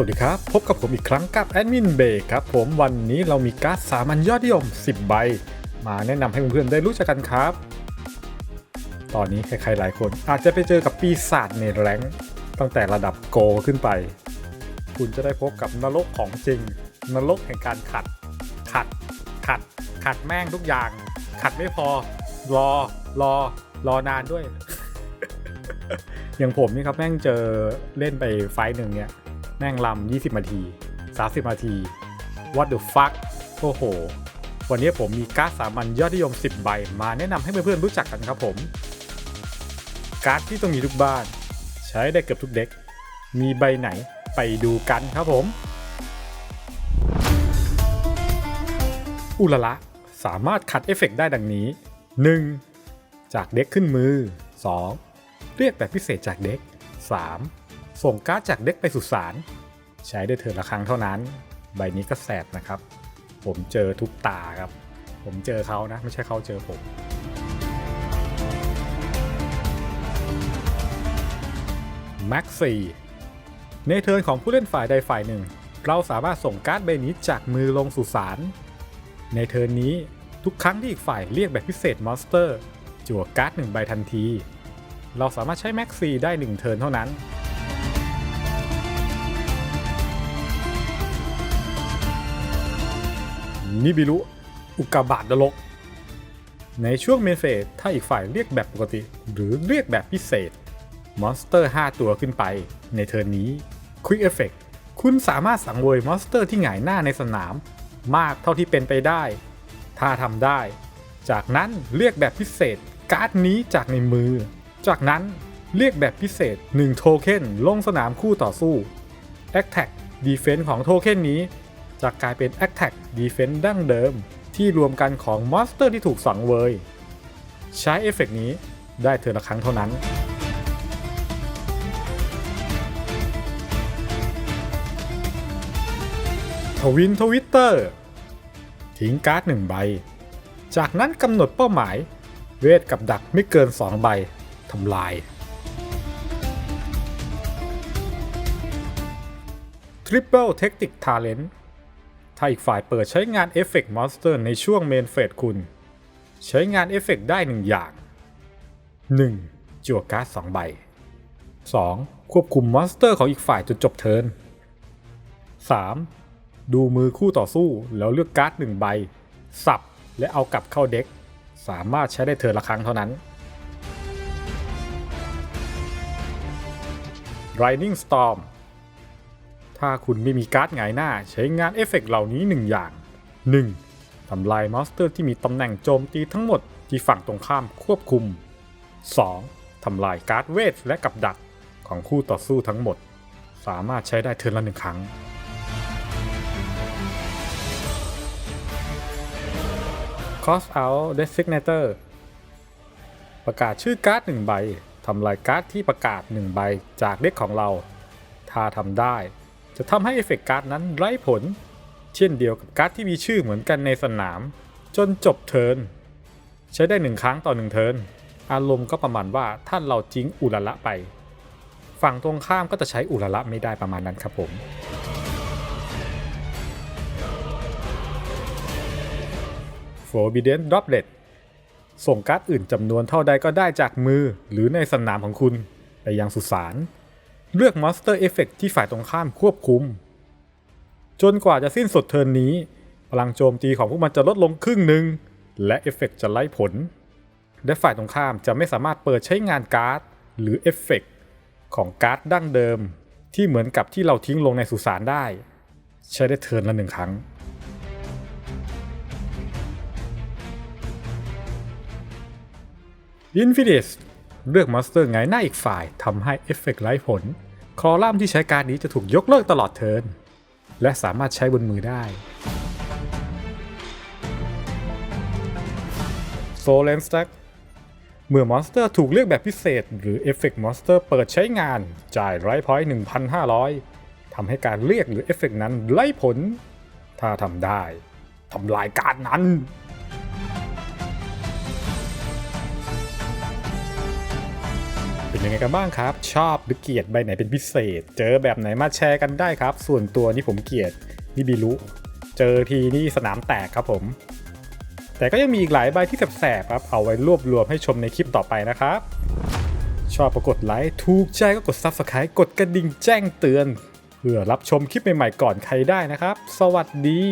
วัสดีครับ พบกับผมอีกครั้งกับแอดมินเบย์ครับผมวันนี้เรามีการ์ดสามัญยอดนิยม 10 ใบ มาแนะนำให้เพื่อนๆได้รู้จักกันครับ ตอนนี้ใครๆหลายคนอาจจะไปเจอกับปีศาจในแรงตั้งแต่ระดับโกขึ้นไป คุณจะได้พบกับนรกของจริง นรกแห่งการขัด ขัด ขัด ขัดแม่งทุกอย่าง ขัดไม่พอ รอ รอ รอนานด้วย อย่างผมนี่ครับแม่งเจอเล่นไปไฟหนึ่งเนี่ย แม่งลำ20นาที 30นาที what the fuck โอ้โห วันนี้ผมมีการ์ดสามัญยอดนิยม 10 ใบ มาแนะนำให้เพื่อนๆรู้จักกันครับผม การ์ดที่ต้องมีทุกบ้าน ใช้ได้เกือบทุกเด็ก มีใบไหนไปดูกันครับผม อุลละสามารถขัดเอฟเฟกต์ได้ดังนี้ 1. จากเด็กขึ้นมือ 2. เรียกแบบพิเศษจากเด็ก 3. ส่งการ์ดจากเด็กไปสุสาน ใช้ได้เทินละครั้งเท่านั้น ใบนี้ก็แสบนะครับ ผมเจอทุกตาครับ ผมเจอเขานะ ไม่ใช่เขาเจอผม แม็กซี่ในเทิร์นของผู้เล่นฝ่ายใดฝ่ายหนึ่ง เราสามารถส่งการ์ดใบนี้จากมือลงสู่สาร ในเทิร์นนี้ทุกครั้งที่อีกฝ่ายเรียกแบบพิเศษมอนสเตอร์ จั่วการ์ดหนึ่งใบทันที เราสามารถใช้แม็กซีได้1เทิร์นเท่านั้น นิบิรุอุกาบาตนรก ในช่วงเมนเฟสถ้าอีกฝ่ายเรียกแบบปกติ หรือเรียกแบบพิเศษ มอนสเตอร์ 5 ตัวขึ้นไป ในเทิร์นนี้ Quick Effect คุณสามารถสังเวยมอนสเตอร์ที่หงายหน้าในสนาม มากเท่าที่เป็นไปได้ ถ้าทำได้ จากนั้นเรียกแบบพิเศษ การ์ดนี้จากในมือ จากนั้นเรียกแบบพิเศษ 1 โทเค็นลงสนามคู่ต่อสู้ Attack Defense ของโทเค็นนี้ จะกลายเป็น Attack Defense ดั้งเดิม ที่รวมกันของมอนสเตอร์ที่ถูกสังเวย ใช้เอฟเฟกต์นี้ได้เทือนละครั้งเท่านั้น ทวินทวิตเตอร์ ทิ้งการ์ดหนึ่งใบ จากนั้นกำหนดเป้าหมาย เวทกับดักไม่เกิน 2 ใบทำลาย Triple Tactic Talent ถ้าอีกฝ่ายเปิดใช้งานเอฟเฟกต์มอนสเตอร์ในช่วงเมนเฟสคุณ ใช้งานเอฟเฟกต์ได้หนึ่งอย่าง 1. จั่วการ์ด2ใบ 2. ควบคุมมอนสเตอร์ของอีกฝ่ายจนจบเทิร์น 3. ดูมือคู่ต่อสู้แล้วเลือกการ์ดหนึ่งใบ สับ และเอากลับเข้าเด็ก สามารถใช้ได้เทิร์นละครั้งเท่านั้น Lightning Storm ถ้าคุณไม่มีการ์ดหงายหน้า ใช้งานเอฟเฟกต์เหล่านี้ 1 อย่าง 1. ทำลายมอนสเตอร์ที่มีตำแหน่งโจมตีทั้งหมดที่ฝั่งตรงข้ามควบคุม 2. ทำลายการ์ดเวทและกับดักของคู่ต่อสู้ทั้งหมด สามารถใช้ได้เทิร์นละหนึ่งครั้ง Cross out Designator ประกาศชื่อการ์ดหนึ่งใบทำลายการ์ดที่ประกาศหนึ่งใบจากเด็กของเรา ถ้าทำได้ จะทำให้เอฟเฟกต์การ์ดนั้นไร้ผล เช่นเดียวกับการ์ดที่มีชื่อเหมือนกันในสนาม จนจบเทิร์นใช้ได้หนึ่งครั้งต่อหนึ่งเทิร์นอารมณ์ก็ประมาณว่าถ้านเราจิ้งอุลละไป ฝั่งตรงข้ามก็จะใช้อุลละไม่ได้ประมาณนั้นครับผม Forbidden Droplet ส่งการ์ดอื่นจำนวนเท่าใดก็ได้จากมือหรือในสนามของคุณ ไปยังสุสาน เลือก Monster Effect ที่ฝ่ายตรงข้ามควบคุม จนกว่าจะสิ้นสุดเทิร์นนี้ พลังโจมตีของพวกมันจะลดลงครึ่งหนึ่ง และเอฟเฟกจะไล่ผล และฝ่ายตรงข้ามจะไม่สามารถเปิดใช้งานการ์ด หรือเอฟเฟกของการ์ดดั้งเดิม ที่เหมือนกับที่เราทิ้งลงในสุสานได้ ใช้ได้เทิร์นละหนึ่งครั้งอินฟินิส เลือกมอนสเตอร์ไงหน้าอีกฝ่ายทำให้เอฟเฟกต์ไร้ผล คอลัมน์ที่ใช้การนี้จะถูกยกเลิกตลอดเทิร์นและสามารถใช้บนมือได้ โซเลนส t ต็กเมื่อมอนสเตอร์ถูกเลือกแบบพิเศษ หรือเอฟเฟกต์มอนสเตอร์เปิดใช้งาน จ่ายไรพอยต์1,500ทำให้การเรียกหรือเอฟเฟกต์นั้นไร้ผล ถ้าทำได้ทำลายการนั้น เป็นยังไงกันบ้างครับ ชอบหรือเกลียดใบไหนเป็นพิเศษ เจอแบบไหนมาแชร์กันได้ครับ ส่วนตัวนี่ผมเกลียดนิบิลุเจอทีนี่สนามแตกครับผม แต่ก็ยังมีอีกหลายใบที่แสบๆครับ เอาไว้รวบรวมให้ชมในคลิปต่อไปนะครับ ชอบก็กดไลค์ถูกใจก็กด Subscribe กดกระดิ่งแจ้งเตือน เพื่อรับชมคลิปใหม่ๆก่อนใครได้นะครับ สวัสดี